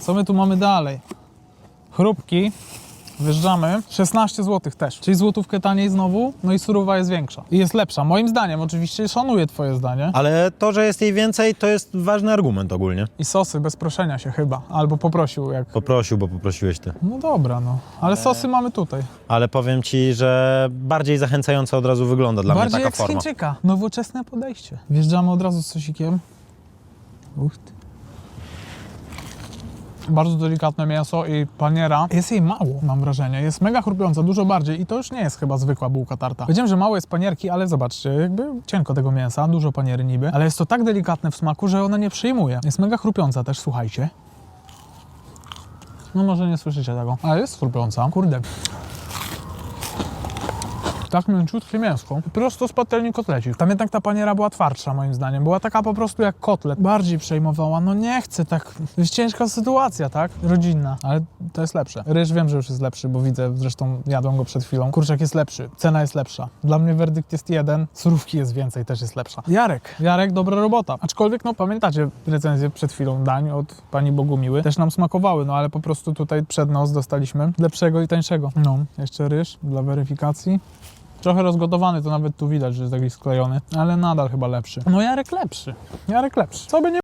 Co my tu mamy dalej? Chrupki. Wjeżdżamy. 16 zł też. Czyli złotówkę taniej znowu, no i surowa jest większa. I jest lepsza. Moim zdaniem, oczywiście szanuję twoje zdanie. Ale to, że jest jej więcej, to jest ważny argument ogólnie. I sosy bez proszenia się chyba. Albo poprosił jak... Poprosił, bo poprosiłeś ty. No dobra, no. Ale sosy mamy tutaj. Ale powiem ci, że bardziej zachęcająco od razu wygląda dla Bardziej mnie jak taka z forma. Chińczyka. Nowoczesne podejście. Wjeżdżamy od razu z sosikiem. Uch ty. Bardzo delikatne mięso i paniera. Jest jej mało, mam wrażenie. Jest mega chrupiąca, dużo bardziej i to już nie jest chyba zwykła bułka tarta. Wiedziałem, że mało jest panierki, ale zobaczcie, jakby cienko tego mięsa, dużo paniery niby, ale jest to tak delikatne w smaku, że ona nie przyjmuje. Jest mega chrupiąca też, słuchajcie. No może nie słyszycie tego, ale jest chrupiąca. Kurde, tak mięciutkie mięsko. Prosto z patelni kotlecik. Tam jednak ta paniera była twardsza moim zdaniem. Była taka po prostu jak kotlet. Bardziej przejmowała. No nie chcę tak. To jest ciężka sytuacja, tak? Rodzinna. Ale to jest lepsze. Ryż wiem, że już jest lepszy, bo widzę, zresztą jadłem go przed chwilą. Kurczak jest lepszy. Cena jest lepsza. Dla mnie werdykt jest jeden. Surówki jest więcej, też jest lepsza. Jarek. Jarek, dobra robota. Aczkolwiek, no pamiętacie recenzję przed chwilą dań od pani Bogumiły. Też nam smakowały, no ale po prostu tutaj przed nos dostaliśmy lepszego i tańszego. No, jeszcze ryż dla weryfikacji. Trochę rozgotowany, to nawet tu widać, że jest taki sklejony, ale nadal chyba lepszy. No Jarek lepszy. Jarek lepszy. Co by nie